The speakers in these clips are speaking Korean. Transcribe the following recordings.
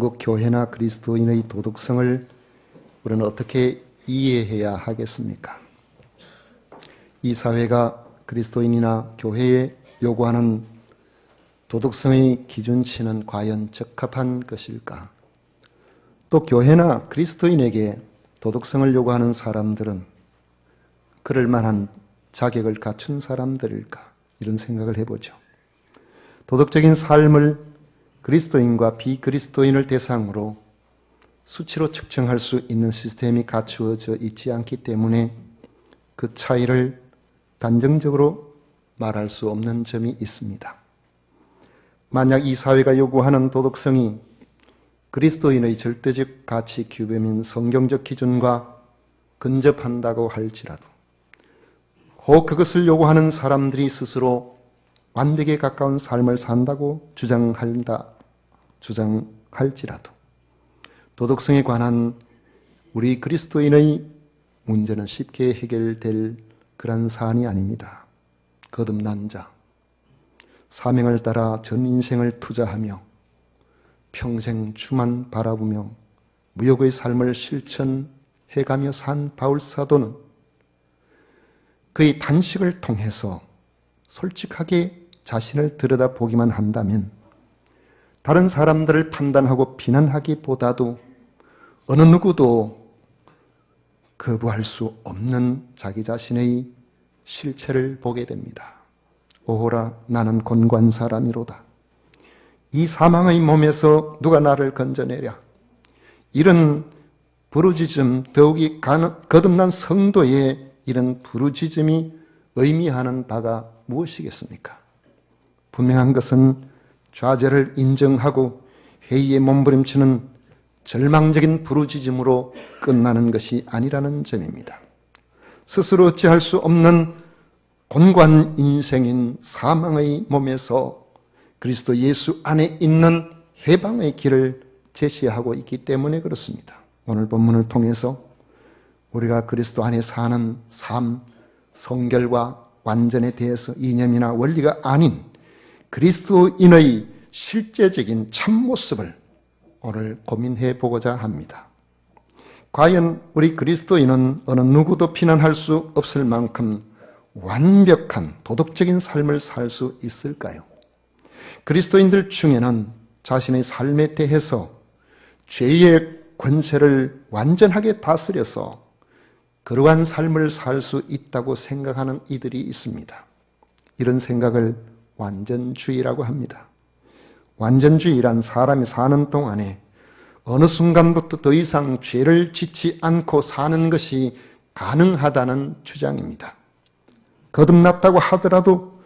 대한민국 교회나 그리스도인의 도덕성을 우리는 어떻게 이해해야 하겠습니까? 이 사회가 그리스도인이나 교회에 요구하는 도덕성의 기준치는 과연 적합한 것일까? 또 교회나 그리스도인에게 도덕성을 요구하는 사람들은 그럴 만한 자격을 갖춘 사람들일까? 이런 생각을 해보죠. 도덕적인 삶을 그리스도인과 비그리스도인을 대상으로 수치로 측정할 수 있는 시스템이 갖추어져 있지 않기 때문에 그 차이를 단정적으로 말할 수 없는 점이 있습니다. 만약 이 사회가 요구하는 도덕성이 그리스도인의 절대적 가치 규범인 성경적 기준과 근접한다고 할지라도 혹 그것을 요구하는 사람들이 스스로 완벽에 가까운 삶을 산다고 주장한다, 주장할지라도 도덕성에 관한 우리 그리스도인의 문제는 쉽게 해결될 그런 사안이 아닙니다. 거듭난 자, 사명을 따라 전 인생을 투자하며 평생 주만 바라보며 무역의 삶을 실천해가며 산 바울 사도는 그의 단식을 통해서 솔직하게 자신을 들여다보기만 한다면 다른 사람들을 판단하고 비난하기보다도 어느 누구도 거부할 수 없는 자기 자신의 실체를 보게 됩니다. 오호라 나는 곤관 사람이로다. 이 사망의 몸에서 누가 나를 건져내랴. 이런 부르짖음, 더욱이 거듭난 성도의 이런 부르짖음이 의미하는 바가 무엇이겠습니까? 분명한 것은 좌절을 인정하고 회의에 몸부림치는 절망적인 부르짖음으로 끝나는 것이 아니라는 점입니다. 스스로 어찌할 수 없는 곤관 인생인 사망의 몸에서 그리스도 예수 안에 있는 해방의 길을 제시하고 있기 때문에 그렇습니다. 오늘 본문을 통해서 우리가 그리스도 안에 사는 삶, 성결과 완전에 대해서 이념이나 원리가 아닌 그리스도인의 실제적인 참모습을 오늘 고민해 보고자 합니다. 과연 우리 그리스도인은 어느 누구도 비난할 수 없을 만큼 완벽한 도덕적인 삶을 살 수 있을까요? 그리스도인들 중에는 자신의 삶에 대해서 죄의 권세를 완전하게 다스려서 그러한 삶을 살 수 있다고 생각하는 이들이 있습니다. 이런 생각을 완전주의라고 합니다. 완전주의란 사람이 사는 동안에 어느 순간부터 더 이상 죄를 짓지 않고 사는 것이 가능하다는 주장입니다. 거듭났다고 하더라도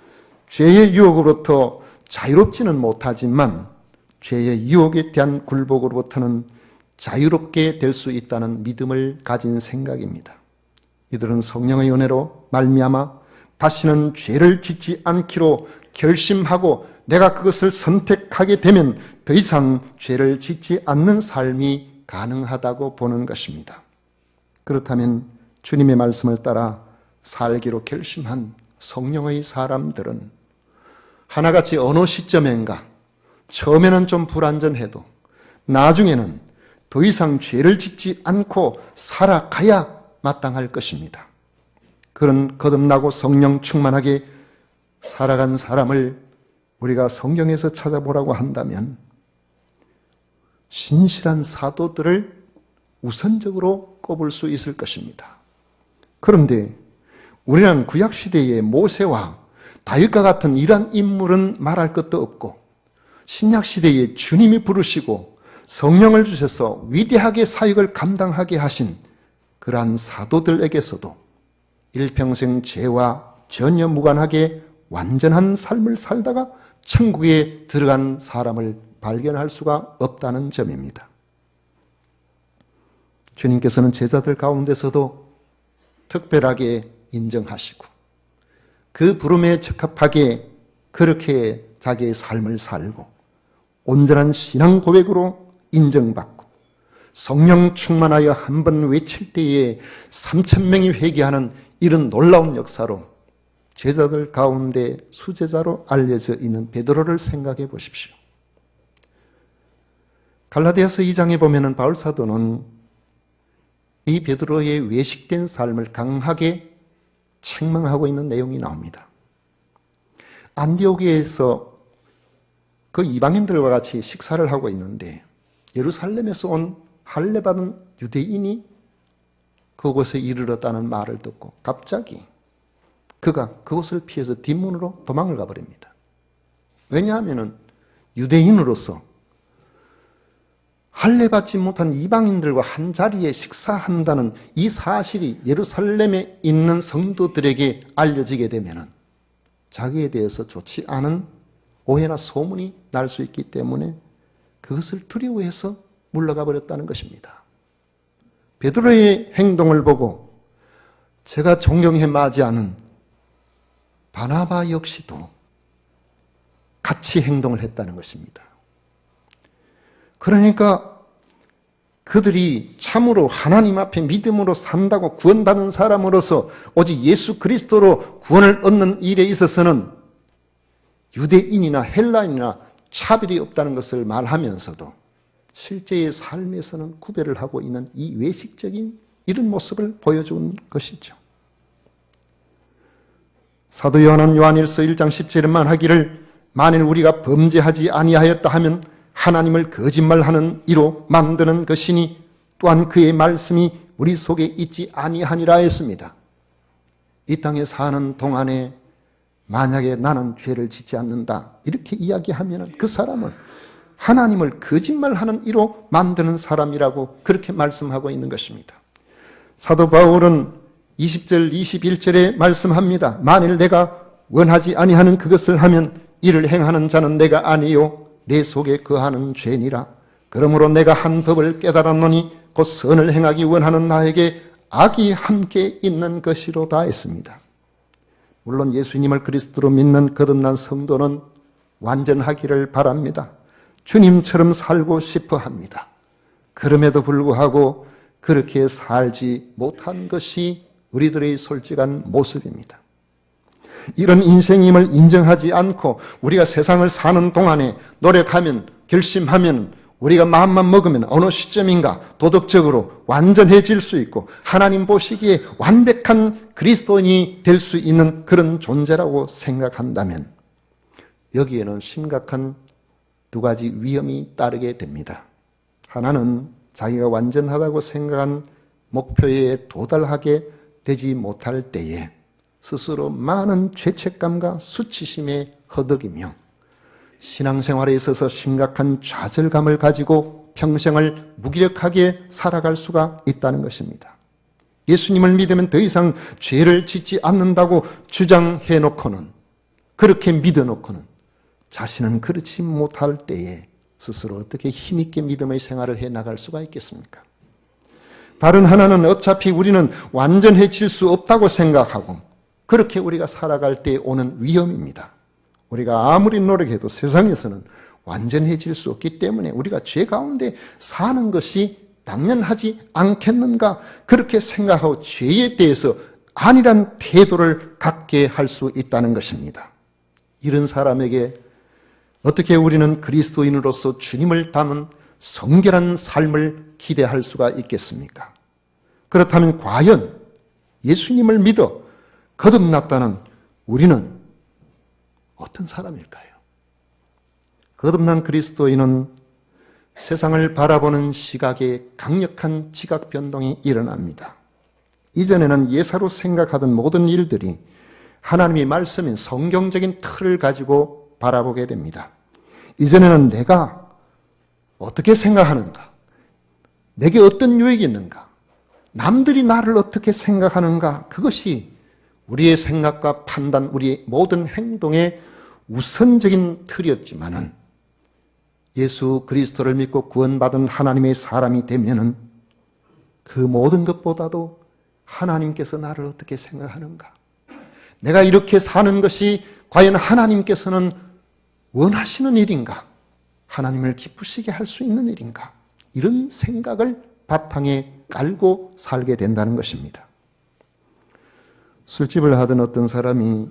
죄의 유혹으로부터 자유롭지는 못하지만 죄의 유혹에 대한 굴복으로부터는 자유롭게 될 수 있다는 믿음을 가진 생각입니다. 이들은 성령의 은혜로 말미암아 다시는 죄를 짓지 않기로 결심하고 내가 그것을 선택하게 되면 더 이상 죄를 짓지 않는 삶이 가능하다고 보는 것입니다. 그렇다면 주님의 말씀을 따라 살기로 결심한 성령의 사람들은 하나같이 어느 시점인가 처음에는 좀 불안전해도 나중에는 더 이상 죄를 짓지 않고 살아가야 마땅할 것입니다. 그런 거듭나고 성령 충만하게 살아간 사람을 우리가 성경에서 찾아보라고 한다면 신실한 사도들을 우선적으로 꼽을 수 있을 것입니다. 그런데 우리는 구약시대의 모세와 다윗과 같은 이러한 인물은 말할 것도 없고 신약시대에 주님이 부르시고 성령을 주셔서 위대하게 사역을 감당하게 하신 그러한 사도들에게서도 일평생 죄와 전혀 무관하게 완전한 삶을 살다가 천국에 들어간 사람을 발견할 수가 없다는 점입니다. 주님께서는 제자들 가운데서도 특별하게 인정하시고 그 부름에 적합하게 그렇게 자기의 삶을 살고 온전한 신앙 고백으로 인정받고 성령 충만하여 한 번 외칠 때에 3천 명이 회개하는 이런 놀라운 역사로 제자들 가운데 수제자로 알려져 있는 베드로를 생각해 보십시오. 갈라디아서 2장에 보면은 바울 사도는 이 베드로의 외식된 삶을 강하게 책망하고 있는 내용이 나옵니다. 안디오기에서 그 이방인들과 같이 식사를 하고 있는데 예루살렘에서 온 할례 받은 유대인이 그곳에 이르렀다는 말을 듣고 갑자기 그가 그곳을 피해서 뒷문으로 도망을 가버립니다. 왜냐하면 유대인으로서 할례 받지 못한 이방인들과 한 자리에 식사한다는 이 사실이 예루살렘에 있는 성도들에게 알려지게 되면 자기에 대해서 좋지 않은 오해나 소문이 날 수 있기 때문에 그것을 두려워해서 물러가 버렸다는 것입니다. 베드로의 행동을 보고 제가 존경해 마지 않은 바나바 역시도 같이 행동을 했다는 것입니다. 그러니까 그들이 참으로 하나님 앞에 믿음으로 산다고 구원받은 사람으로서 오직 예수 그리스도로 구원을 얻는 일에 있어서는 유대인이나 헬라인이나 차별이 없다는 것을 말하면서도 실제의 삶에서는 구별을 하고 있는 이 외식적인 이런 모습을 보여준 것이죠. 사도 요한은 요한일서 1장 17절만 하기를 만일 우리가 범죄하지 아니하였다 하면 하나님을 거짓말하는 이로 만드는 것이니 또한 그의 말씀이 우리 속에 있지 아니하니라 했습니다. 이 땅에 사는 동안에 만약에 나는 죄를 짓지 않는다 이렇게 이야기하면 그 사람은 하나님을 거짓말하는 이로 만드는 사람이라고 그렇게 말씀하고 있는 것입니다. 사도 바울은 20절 21절에 말씀합니다. 만일 내가 원하지 아니하는 그것을 하면 이를 행하는 자는 내가 아니요 내 속에 거하는 죄니라. 그러므로 내가 한 법을 깨달았노니 곧 선을 행하기 원하는 나에게 악이 함께 있는 것이로다 했습니다. 물론 예수님을 그리스도로 믿는 거듭난 성도는 완전하기를 바랍니다. 주님처럼 살고 싶어 합니다. 그럼에도 불구하고 그렇게 살지 못한 것이 우리들의 솔직한 모습입니다. 이런 인생임을 인정하지 않고 우리가 세상을 사는 동안에 노력하면 결심하면 우리가 마음만 먹으면 어느 시점인가 도덕적으로 완전해질 수 있고 하나님 보시기에 완벽한 그리스도인이 될 수 있는 그런 존재라고 생각한다면 여기에는 심각한 두 가지 위험이 따르게 됩니다. 하나는 자기가 완전하다고 생각한 목표에 도달하게 되지 못할 때에 스스로 많은 죄책감과 수치심에 허덕이며 신앙생활에 있어서 심각한 좌절감을 가지고 평생을 무기력하게 살아갈 수가 있다는 것입니다. 예수님을 믿으면 더 이상 죄를 짓지 않는다고 주장해 놓고는 그렇게 믿어 놓고는 자신은 그렇지 못할 때에 스스로 어떻게 힘있게 믿음의 생활을 해 나갈 수가 있겠습니까? 다른 하나는 어차피 우리는 완전해질 수 없다고 생각하고 그렇게 우리가 살아갈 때 오는 위험입니다. 우리가 아무리 노력해도 세상에서는 완전해질 수 없기 때문에 우리가 죄 가운데 사는 것이 당연하지 않겠는가 그렇게 생각하고 죄에 대해서 아니란 태도를 갖게 할 수 있다는 것입니다. 이런 사람에게 어떻게 우리는 그리스도인으로서 주님을 닮은 성결한 삶을 기대할 수가 있겠습니까? 그렇다면 과연 예수님을 믿어 거듭났다는 우리는 어떤 사람일까요? 거듭난 그리스도인은 세상을 바라보는 시각에 강력한 지각 변동이 일어납니다. 이전에는 예사로 생각하던 모든 일들이 하나님의 말씀인 성경적인 틀을 가지고 바라보게 됩니다. 이전에는 내가 어떻게 생각하는가? 내게 어떤 유익이 있는가? 남들이 나를 어떻게 생각하는가? 그것이 우리의 생각과 판단, 우리의 모든 행동의 우선적인 틀이었지만은 예수 그리스도를 믿고 구원받은 하나님의 사람이 되면은 그 모든 것보다도 하나님께서 나를 어떻게 생각하는가? 내가 이렇게 사는 것이 과연 하나님께서는 원하시는 일인가? 하나님을 기쁘시게 할 수 있는 일인가? 이런 생각을 바탕에 깔고 살게 된다는 것입니다. 술집을 하던 어떤 사람이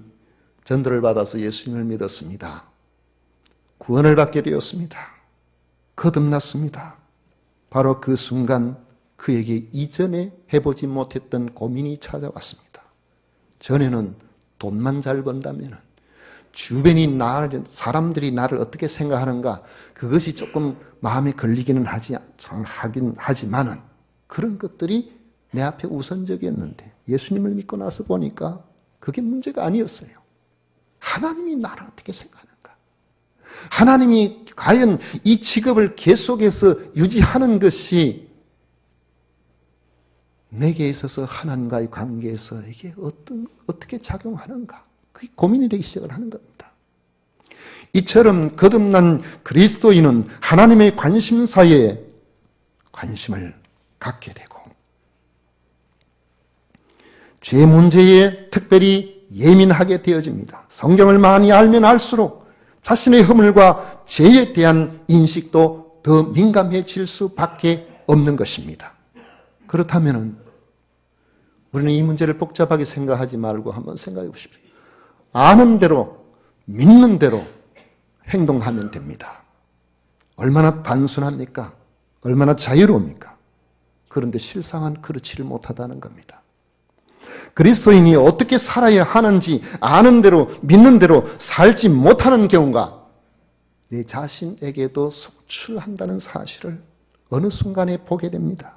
전도를 받아서 예수님을 믿었습니다. 구원을 받게 되었습니다. 거듭났습니다. 바로 그 순간 그에게 이전에 해보지 못했던 고민이 찾아왔습니다. 전에는 돈만 잘 번다면 주변이 나를, 사람들이 나를 어떻게 생각하는가 그것이 조금 마음에 걸리기는 하지, 하긴 하지만은 그런 것들이 내 앞에 우선적이었는데 예수님을 믿고 나서 보니까 그게 문제가 아니었어요. 하나님이 나를 어떻게 생각하는가? 하나님이 과연 이 직업을 계속해서 유지하는 것이 내게 있어서 하나님과의 관계에서 이게 어떤, 어떻게 작용하는가? 그게 고민이 되기 시작을 하는 겁니다. 이처럼 거듭난 그리스도인은 하나님의 관심사에 관심을 갖게 되고, 죄 문제에 특별히 예민하게 되어집니다. 성경을 많이 알면 알수록 자신의 허물과 죄에 대한 인식도 더 민감해질 수밖에 없는 것입니다. 그렇다면 우리는 이 문제를 복잡하게 생각하지 말고 한번 생각해 보십시오. 아는 대로, 믿는 대로 행동하면 됩니다. 얼마나 단순합니까? 얼마나 자유로웁니까? 그런데 실상은 그렇지를 못하다는 겁니다. 그리스도인이 어떻게 살아야 하는지 아는 대로, 믿는 대로 살지 못하는 경우가 내 자신에게도 속출한다는 사실을 어느 순간에 보게 됩니다.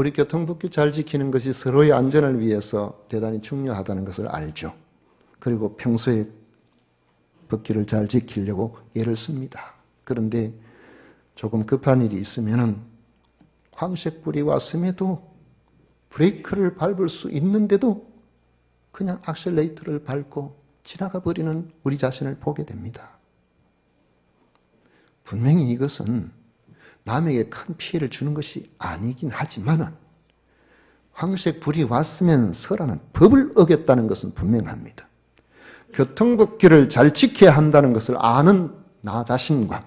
우리 교통법규 잘 지키는 것이 서로의 안전을 위해서 대단히 중요하다는 것을 알죠. 그리고 평소에 법규를 잘 지키려고 애를 씁니다. 그런데 조금 급한 일이 있으면은 황색 불이 왔음에도 브레이크를 밟을 수 있는데도 그냥 악셀레이터를 밟고 지나가 버리는 우리 자신을 보게 됩니다. 분명히 이것은 남에게 큰 피해를 주는 것이 아니긴 하지만 황색 불이 왔으면 서라는 법을 어겼다는 것은 분명합니다. 교통법규를 잘 지켜야 한다는 것을 아는 나 자신과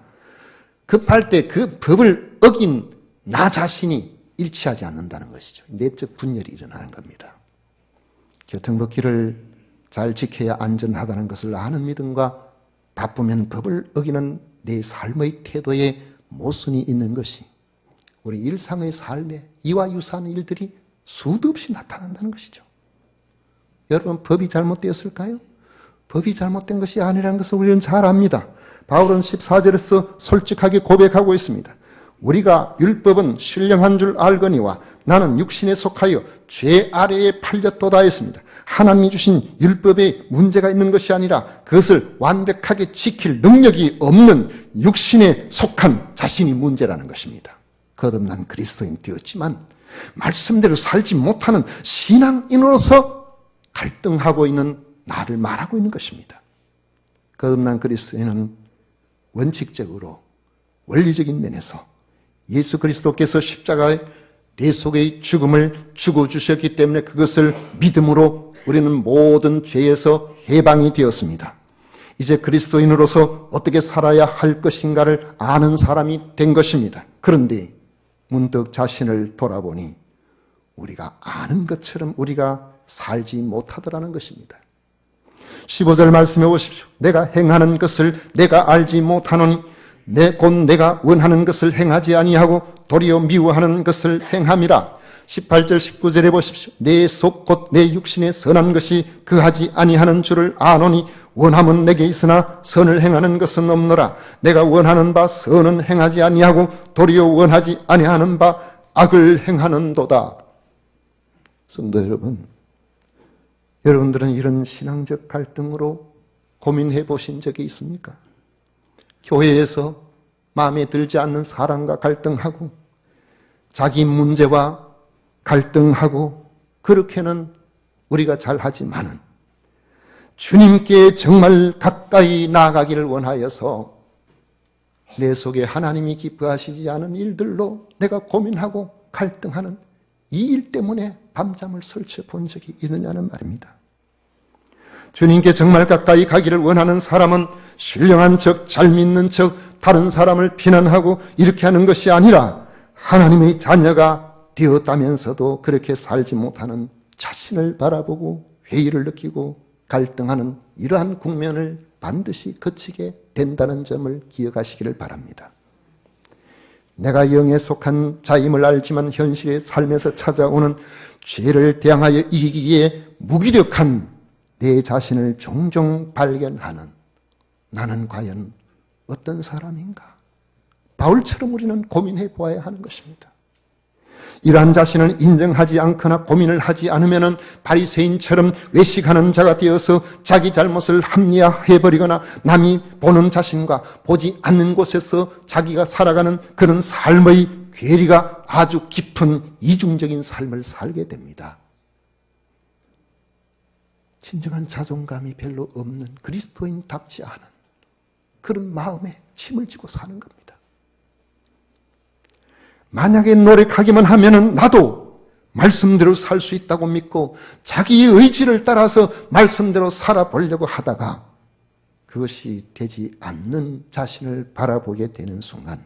급할 때 그 법을 어긴 나 자신이 일치하지 않는다는 것이죠. 내적 분열이 일어나는 겁니다. 교통법규를 잘 지켜야 안전하다는 것을 아는 믿음과 바쁘면 법을 어기는 내 삶의 태도에 모순이 있는 것이 우리 일상의 삶에 이와 유사한 일들이 수도 없이 나타난다는 것이죠. 여러분, 법이 잘못되었을까요? 법이 잘못된 것이 아니라는 것을 우리는 잘 압니다. 바울은 14절에서 솔직하게 고백하고 있습니다. 우리가 율법은 신령한 줄 알거니와 나는 육신에 속하여 죄 아래에 팔렸도다 했습니다. 하나님이 주신 율법에 문제가 있는 것이 아니라 그것을 완벽하게 지킬 능력이 없는 육신에 속한 자신이 문제라는 것입니다. 거듭난 그리스도인 되었지만 말씀대로 살지 못하는 신앙인으로서 갈등하고 있는 나를 말하고 있는 것입니다. 거듭난 그리스도인은 원칙적으로 원리적인 면에서 예수 그리스도께서 십자가에 내 속의 죽음을 죽어 주셨기 때문에 그것을 믿음으로 우리는 모든 죄에서 해방이 되었습니다. 이제 그리스도인으로서 어떻게 살아야 할 것인가를 아는 사람이 된 것입니다. 그런데 문득 자신을 돌아보니 우리가 아는 것처럼 우리가 살지 못하더라는 것입니다. 15절 말씀해 보십시오. 내가 행하는 것을 내가 알지 못하노니 내 곧 내가 원하는 것을 행하지 아니하고 도리어 미워하는 것을 행함이라. 18절 19절에 보십시오. 내 속 곧 내 육신에 선한 것이 그하지 아니하는 줄을 아노니 원함은 내게 있으나 선을 행하는 것은 없노라. 내가 원하는 바 선은 행하지 아니하고 도리어 원하지 아니하는 바 악을 행하는도다. 성도 여러분, 여러분들은 이런 신앙적 갈등으로 고민해 보신 적이 있습니까? 교회에서 마음에 들지 않는 사람과 갈등하고 자기 문제와 갈등하고 그렇게는 우리가 잘 하지만은 주님께 정말 가까이 나가기를 원하여서 내 속에 하나님이 기뻐하시지 않은 일들로 내가 고민하고 갈등하는 이 일 때문에 밤잠을 설쳐 본 적이 있느냐는 말입니다. 주님께 정말 가까이 가기를 원하는 사람은 신령한 척, 잘 믿는 척, 다른 사람을 비난하고 이렇게 하는 것이 아니라 하나님의 자녀가 되었다면서도 그렇게 살지 못하는 자신을 바라보고 회의를 느끼고 갈등하는 이러한 국면을 반드시 거치게 된다는 점을 기억하시기를 바랍니다. 내가 영에 속한 자임을 알지만 현실의 삶에서 찾아오는 죄를 대항하여 이기기에 무기력한 내 자신을 종종 발견하는 나는 과연 어떤 사람인가? 바울처럼 우리는 고민해 보아야 하는 것입니다. 이러한 자신을 인정하지 않거나 고민을 하지 않으면 바리새인처럼 외식하는 자가 되어서 자기 잘못을 합리화해 버리거나 남이 보는 자신과 보지 않는 곳에서 자기가 살아가는 그런 삶의 괴리가 아주 깊은 이중적인 삶을 살게 됩니다. 진정한 자존감이 별로 없는 그리스도인답지 않은 그런 마음에 침을 쥐고 사는 겁니다. 만약에 노력하기만 하면은 나도 말씀대로 살 수 있다고 믿고 자기의 의지를 따라서 말씀대로 살아보려고 하다가 그것이 되지 않는 자신을 바라보게 되는 순간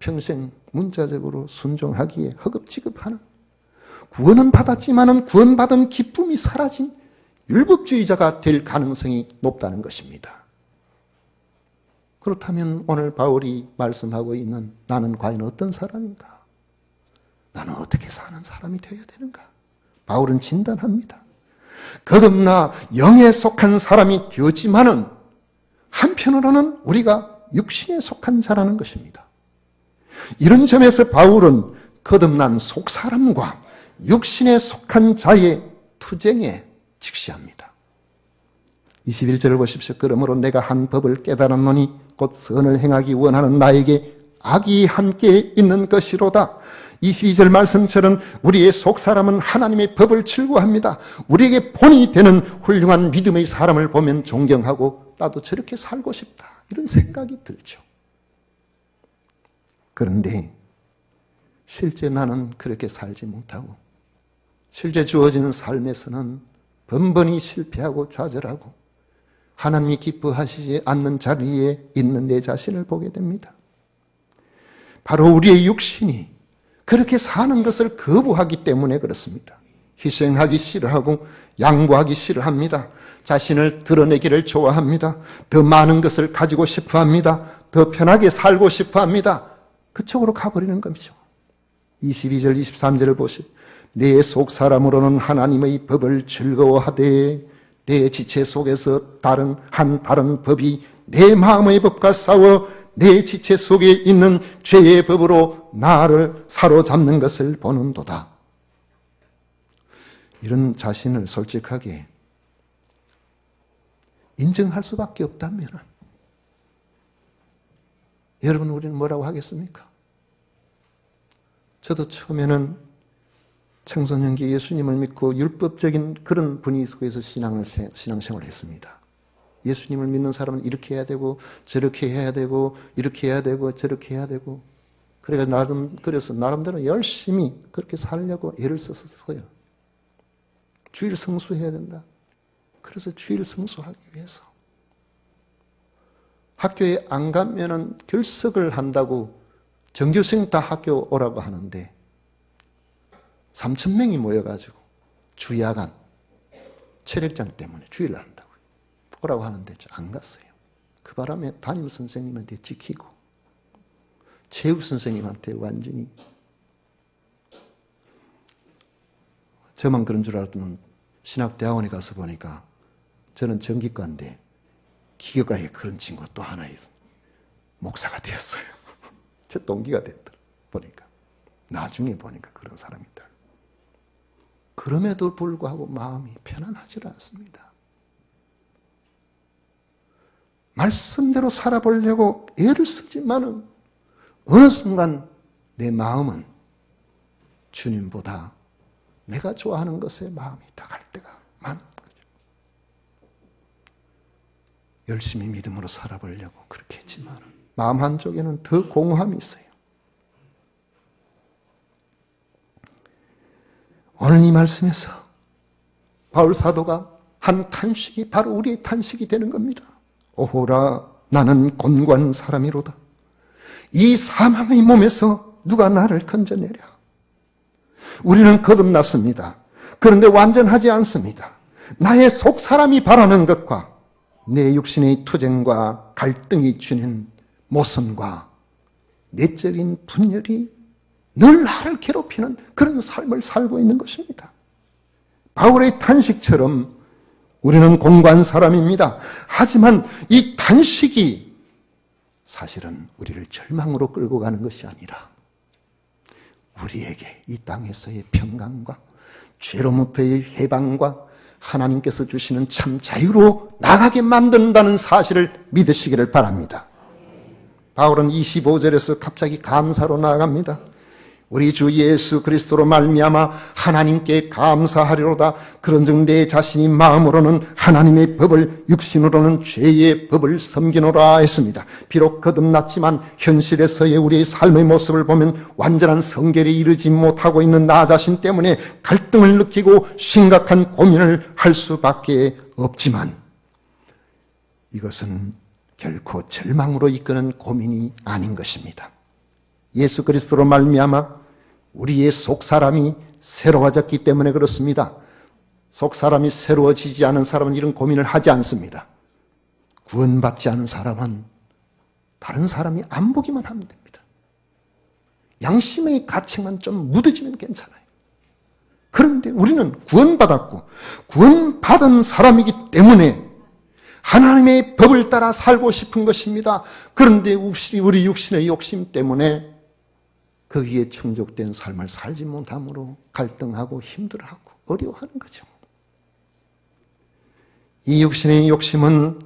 평생 문자적으로 순종하기에 허겁지겁하는 구원은 받았지만은 구원받은 기쁨이 사라진 율법주의자가 될 가능성이 높다는 것입니다. 그렇다면 오늘 바울이 말씀하고 있는 나는 과연 어떤 사람인가? 나는 어떻게 사는 사람이 되어야 되는가? 바울은 진단합니다. 거듭나 영에 속한 사람이 되었지만은 한편으로는 우리가 육신에 속한 자라는 것입니다. 이런 점에서 바울은 거듭난 속 사람과 육신에 속한 자의 투쟁에 직시합니다. 21절을 보십시오. 그러므로 내가 한 법을 깨달았노니 곧 선을 행하기 원하는 나에게 악이 함께 있는 것이로다. 22절 말씀처럼 우리의 속사람은 하나님의 법을 즐거워합니다. 우리에게 본이 되는 훌륭한 믿음의 사람을 보면 존경하고 나도 저렇게 살고 싶다. 이런 생각이 들죠. 그런데 실제 나는 그렇게 살지 못하고 실제 주어지는 삶에서는 번번이 실패하고 좌절하고 하나님이 기뻐하시지 않는 자리에 있는 내 자신을 보게 됩니다. 바로 우리의 육신이 그렇게 사는 것을 거부하기 때문에 그렇습니다. 희생하기 싫어하고 양보하기 싫어합니다. 자신을 드러내기를 좋아합니다. 더 많은 것을 가지고 싶어 합니다. 더 편하게 살고 싶어 합니다. 그쪽으로 가버리는 것이죠. 22절, 23절을 보시 내 속 사람으로는 하나님의 법을 즐거워하되 내 지체 속에서 다른 한 다른 법이 내 마음의 법과 싸워 내 지체 속에 있는 죄의 법으로 나를 사로잡는 것을 보는도다. 이런 자신을 솔직하게 인정할 수밖에 없다면 여러분 우리는 뭐라고 하겠습니까? 저도 처음에는 청소년기 예수님을 믿고 율법적인 그런 분위 속에서 신앙을, 신앙생활을 했습니다. 예수님을 믿는 사람은 이렇게 해야 되고, 저렇게 해야 되고, 이렇게 해야 되고, 저렇게 해야 되고. 그래가 나름, 그래서 나름대로 열심히 그렇게 살려고 애를 썼었어요. 주일 성수해야 된다. 그래서 주일 성수하기 위해서. 학교에 안 가면은 결석을 한다고 정규생 다 학교 오라고 하는데 3천 명이 모여가지고 주야간 체력장 때문에 주의를 한다고 오라고 하는데 안 갔어요. 그 바람에 담임 선생님한테 지키고 체육 선생님한테 완전히 저만 그런 줄 알았더니 신학대학원에 가서 보니까 저는 전기과인데 기계과에 그런 친구가 또 하나 있어 목사가 되었어요. 저 동기가 됐더라 보니까 나중에 보니까 그런 사람이 있다. 그럼에도 불구하고 마음이 편안하지 않습니다. 말씀대로 살아보려고 애를 쓰지만은 어느 순간 내 마음은 주님보다 내가 좋아하는 것에 마음이 다갈 때가 많은 거죠. 열심히 믿음으로 살아보려고 그렇게 했지만 마음 한쪽에는 더 공허함이 있어요. 오늘 이 말씀에서 바울 사도가 한 탄식이 바로 우리의 탄식이 되는 겁니다. 오호라 나는 곤고한 사람이로다. 이 사망의 몸에서 누가 나를 건져내랴. 우리는 거듭났습니다. 그런데 완전하지 않습니다. 나의 속 사람이 바라는 것과 내 육신의 투쟁과 갈등이 주는 모순과 내적인 분열이 늘 나를 괴롭히는 그런 삶을 살고 있는 것입니다. 바울의 탄식처럼 우리는 공부한 사람입니다. 하지만 이 탄식이 사실은 우리를 절망으로 끌고 가는 것이 아니라 우리에게 이 땅에서의 평강과 죄로부터의 해방과 하나님께서 주시는 참 자유로 나가게 만든다는 사실을 믿으시기를 바랍니다. 바울은 25절에서 갑자기 감사로 나아갑니다. 우리 주 예수 그리스도로 말미암아 하나님께 감사하리로다. 그런즉 내 자신이 마음으로는 하나님의 법을 육신으로는 죄의 법을 섬기노라 했습니다. 비록 거듭났지만 현실에서의 우리의 삶의 모습을 보면 완전한 성결에 이르지 못하고 있는 나 자신 때문에 갈등을 느끼고 심각한 고민을 할 수밖에 없지만 이것은 결코 절망으로 이끄는 고민이 아닌 것입니다. 예수 그리스도로 말미암아 우리의 속 사람이 새로워졌기 때문에 그렇습니다. 속 사람이 새로워지지 않은 사람은 이런 고민을 하지 않습니다. 구원받지 않은 사람은 다른 사람이 안 보기만 하면 됩니다. 양심의 가책만 좀 묻어지면 괜찮아요. 그런데 우리는 구원받았고 구원받은 사람이기 때문에 하나님의 법을 따라 살고 싶은 것입니다. 그런데 우리 육신의 욕심 때문에 거기에 충족된 삶을 살지 못함으로 갈등하고 힘들어하고 어려워하는 거죠. 이 육신의 욕심은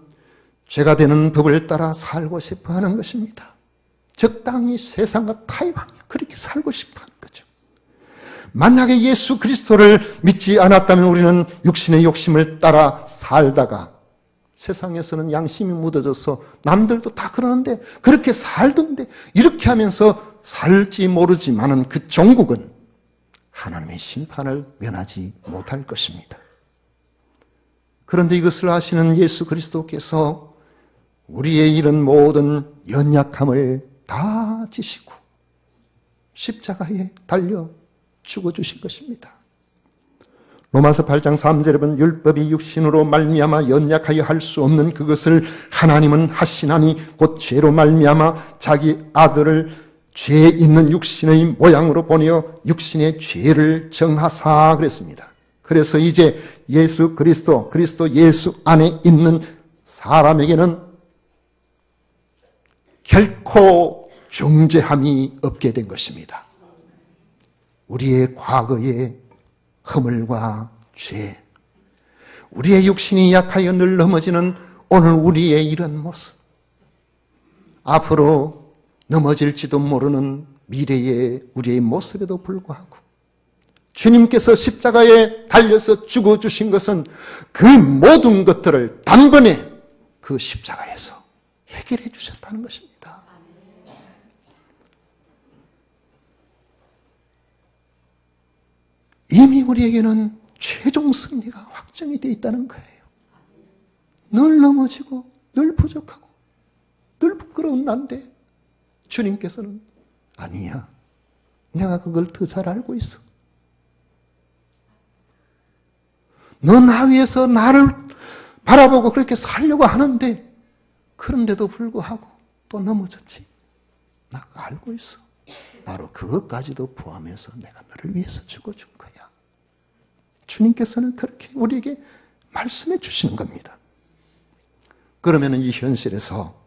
죄가 되는 법을 따라 살고 싶어 하는 것입니다. 적당히 세상과 타협하며 그렇게 살고 싶어 하는 거죠. 만약에 예수 그리스도를 믿지 않았다면 우리는 육신의 욕심을 따라 살다가 세상에서는 양심이 묻어져서 남들도 다 그러는데 그렇게 살던데 이렇게 하면서 살지 모르지만은 그 종국은 하나님의 심판을 면하지 못할 것입니다. 그런데 이것을 아시는 예수 그리스도께서 우리의 이런 모든 연약함을 다 지시고 십자가에 달려 죽어주신 것입니다. 로마서 8장 3절에 보면 율법이 육신으로 말미암아 연약하여 할 수 없는 그것을 하나님은 하시나니 곧 죄로 말미암아 자기 아들을 죄 있는 육신의 모양으로 보내어 육신의 죄를 정하사 그랬습니다. 그래서 이제 예수 그리스도, 그리스도 예수 안에 있는 사람에게는 결코 정죄함이 없게 된 것입니다. 우리의 과거의 허물과 죄, 우리의 육신이 약하여 늘 넘어지는 오늘 우리의 이런 모습, 앞으로 넘어질지도 모르는 미래의 우리의 모습에도 불구하고 주님께서 십자가에 달려서 죽어주신 것은 그 모든 것들을 단번에 그 십자가에서 해결해 주셨다는 것입니다. 이미 우리에게는 최종 승리가 확정이 되어 있다는 거예요. 늘 넘어지고, 늘 부족하고, 늘 부끄러운 난데, 주님께서는 아니야. 내가 그걸 더 잘 알고 있어. 너나 위해서 나를 바라보고 그렇게 살려고 하는데 그런데도 불구하고 또 넘어졌지. 나 알고 있어. 바로 그것까지도 포함해서 내가 너를 위해서 죽어준 거야. 주님께서는 그렇게 우리에게 말씀해 주시는 겁니다. 그러면 이 현실에서 이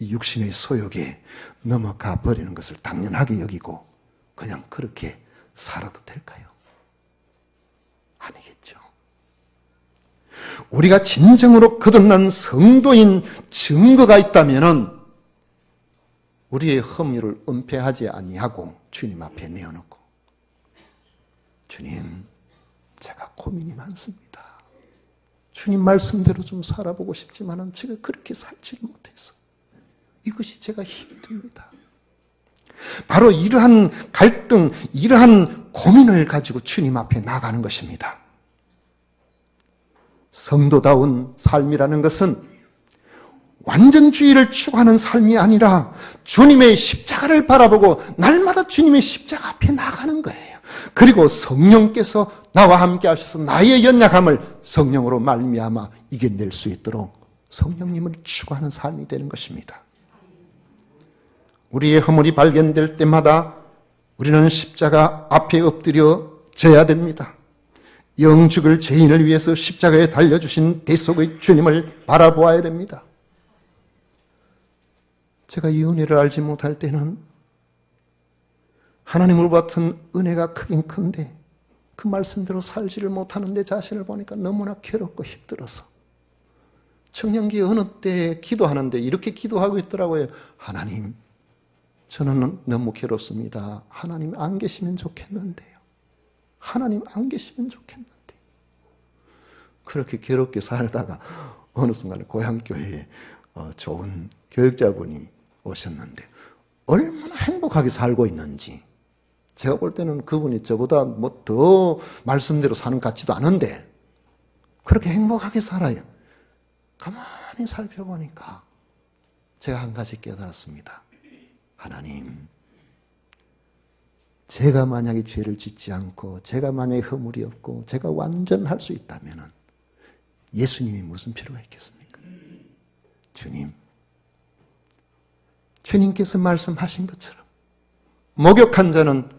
육신의 소욕에 넘어가 버리는 것을 당연하게 여기고 그냥 그렇게 살아도 될까요? 아니겠죠. 우리가 진정으로 거듭난 성도인 증거가 있다면은 우리의 허물을 은폐하지 아니하고 주님 앞에 내어놓고 주님 제가 고민이 많습니다. 주님 말씀대로 좀 살아보고 싶지만은 제가 그렇게 살지 못해서 이것이 제가 힘이 듭니다. 바로 이러한 갈등, 이러한 고민을 가지고 주님 앞에 나가는 것입니다. 성도다운 삶이라는 것은 완전주의를 추구하는 삶이 아니라 주님의 십자가를 바라보고 날마다 주님의 십자가 앞에 나가는 거예요. 그리고 성령께서 나와 함께 하셔서 나의 연약함을 성령으로 말미암아 이겨낼 수 있도록 성령님을 추구하는 삶이 되는 것입니다. 우리의 허물이 발견될 때마다 우리는 십자가 앞에 엎드려 져야 됩니다. 영죽을 죄인을 위해서 십자가에 달려주신 대속의 주님을 바라보아야 됩니다. 제가 이 은혜를 알지 못할 때는 하나님으로부터 은혜가 크긴 큰데 그 말씀대로 살지를 못하는 내 자신을 보니까 너무나 괴롭고 힘들어서 청년기 어느 때 기도하는데 이렇게 기도하고 있더라고요. 하나님, 저는 너무 괴롭습니다. 하나님 안 계시면 좋겠는데요. 하나님 안 계시면 좋겠는데. 그렇게 괴롭게 살다가 어느 순간에 고향교회에 어, 좋은 교육자분이 오셨는데 얼마나 행복하게 살고 있는지 제가 볼 때는 그분이 저보다 뭐 더 말씀대로 사는 것 같지도 않은데 그렇게 행복하게 살아요. 가만히 살펴보니까 제가 한 가지 깨달았습니다. 하나님, 제가 만약에 죄를 짓지 않고 제가 만약에 허물이 없고 제가 완전할 수 있다면 예수님이 무슨 필요가 있겠습니까? 주님, 주님께서 말씀하신 것처럼 목욕한 자는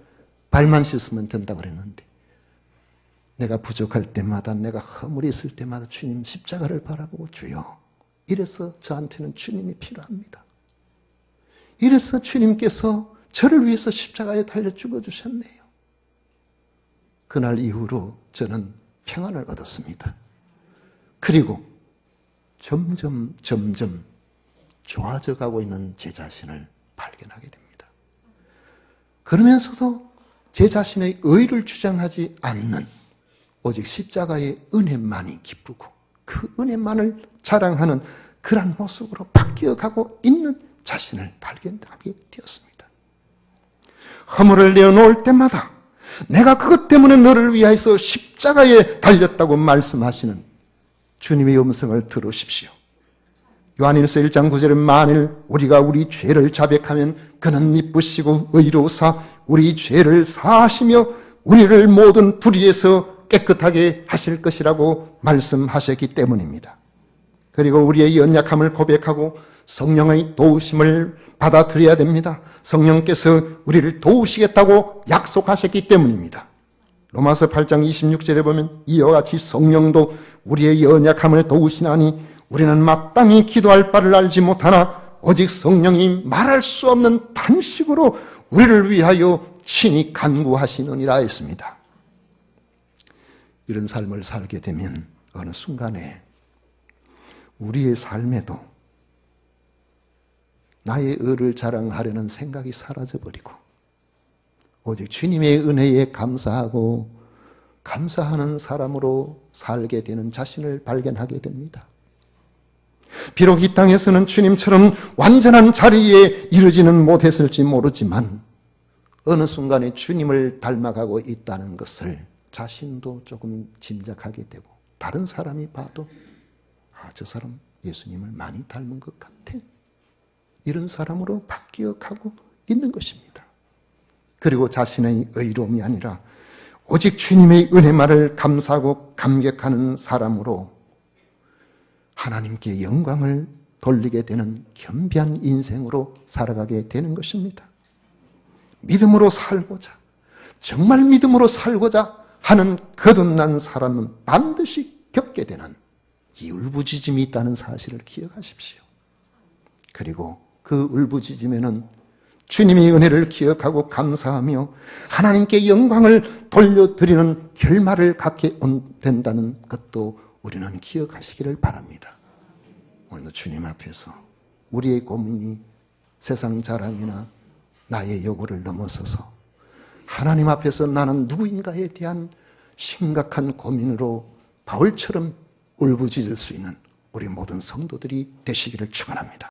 발만 씻으면 된다고 그랬는데 내가 부족할 때마다 내가 허물이 있을 때마다 주님 십자가를 바라보고 주여 이래서 저한테는 주님이 필요합니다. 이래서 주님께서 저를 위해서 십자가에 달려 죽어 주셨네요. 그날 이후로 저는 평안을 얻었습니다. 그리고 점점 점점 좋아져 가고 있는 제 자신을 발견하게 됩니다. 그러면서도 제 자신의 의를 주장하지 않는 오직 십자가의 은혜만이 기쁘고 그 은혜만을 자랑하는 그러한 모습으로 바뀌어 가고 있는 자신을 발견하게 되었습니다. 허물을 내어놓을 때마다 내가 그것 때문에 너를 위하여서 십자가에 달렸다고 말씀하시는 주님의 음성을 들으십시오. 요한일서 1장 9절은 만일 우리가 우리 죄를 자백하면 그는 미쁘시고 의로사 우리 죄를 사하시며 우리를 모든 불의에서 깨끗하게 하실 것이라고 말씀하셨기 때문입니다. 그리고 우리의 연약함을 고백하고 성령의 도우심을 받아들여야 됩니다. 성령께서 우리를 도우시겠다고 약속하셨기 때문입니다. 로마서 8장 26절에 보면 이와 같이 성령도 우리의 연약함을 도우시나니 우리는 마땅히 기도할 바를 알지 못하나 오직 성령이 말할 수 없는 단식으로 우리를 위하여 친히 간구하시느니라 했습니다. 이런 삶을 살게 되면 어느 순간에 우리의 삶에도 나의 의를 자랑하려는 생각이 사라져버리고 오직 주님의 은혜에 감사하고 감사하는 사람으로 살게 되는 자신을 발견하게 됩니다. 비록 이 땅에서는 주님처럼 완전한 자리에 이르지는 못했을지 모르지만 어느 순간에 주님을 닮아가고 있다는 것을 자신도 조금 짐작하게 되고 다른 사람이 봐도 아, 저 사람 예수님을 많이 닮은 것 같아. 이런 사람으로 바뀌어 가고 있는 것입니다. 그리고 자신의 의로움이 아니라 오직 주님의 은혜만을 감사하고 감격하는 사람으로 하나님께 영광을 돌리게 되는 겸비한 인생으로 살아가게 되는 것입니다. 믿음으로 살고자, 정말 믿음으로 살고자 하는 거듭난 사람은 반드시 겪게 되는 이 울부짖음이 있다는 사실을 기억하십시오. 그리고 그 울부짖음에는 주님의 은혜를 기억하고 감사하며 하나님께 영광을 돌려드리는 결말을 갖게 된다는 것도 우리는 기억하시기를 바랍니다. 오늘 주님 앞에서 우리의 고민이 세상 자랑이나 나의 요구를 넘어서서 하나님 앞에서 나는 누구인가에 대한 심각한 고민으로 바울처럼 울부짖을 수 있는 우리 모든 성도들이 되시기를 축원합니다.